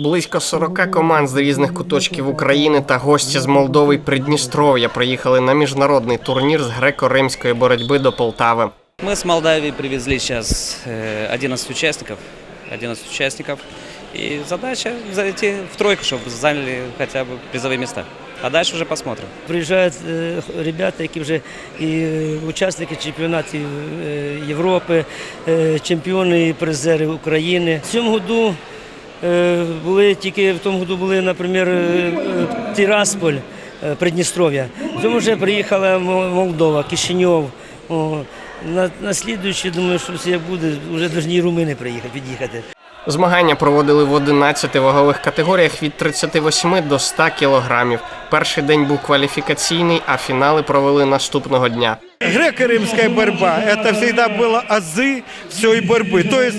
Близько 40 команд з різних куточків України та гості з Молдови й Придністров'я приїхали на міжнародний турнір з греко-римської боротьби до Полтави. Мы с Молдавии привезли сейчас э, 11 участников. 11 участников. И задача зайти в тройку, чтобы заняли хотя бы призовые места. А дальше уже посмотрим. Приїжджають е, ребята, які вже і е, учасники чемпіонатів е, Європи, е, чемпіони і призери України. В цьому году е, були тільки в тому году були, наприклад, е, е, Тирасполь, е, Придністров'я. Тому вже приїхала Молдова, Кишиньов. На, на слідуючий, думаю, що все буде, вже повинні румини приїхати, під'їхати. Змагання проводили в 11 вагових категоріях від 38 до 100 кілограмів. Перший день був кваліфікаційний, а фінали провели наступного дня. Греко-римская борьба – это всегда было азы всей борьбы. То есть,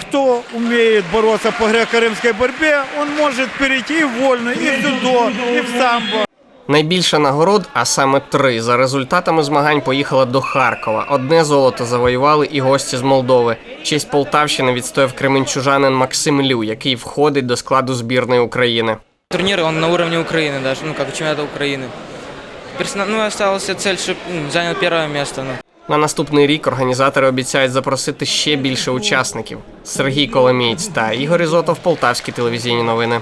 кто умеет бороться по греко-римской борьбе, он может перейти и в вольную, и в дзюдо, и в самбо. Найбільше нагород, а саме три, за результатами змагань поїхала до Харкова. Одне золото завоювали і гості з Молдови. Честь Полтавщини відстояв кременчужанин Максим Лю, який входить до складу збірної України. Турнир, он на уровне Украины даже, ну, как чемпионата Украины. Персона- Ну, осталась цель, чтобы занял первое место. Ну. На наступний рік організатори обіцяють запросити ще більше учасників. Сергій Коломієць та Ігор Ізотов, Полтавські телевізійні новини.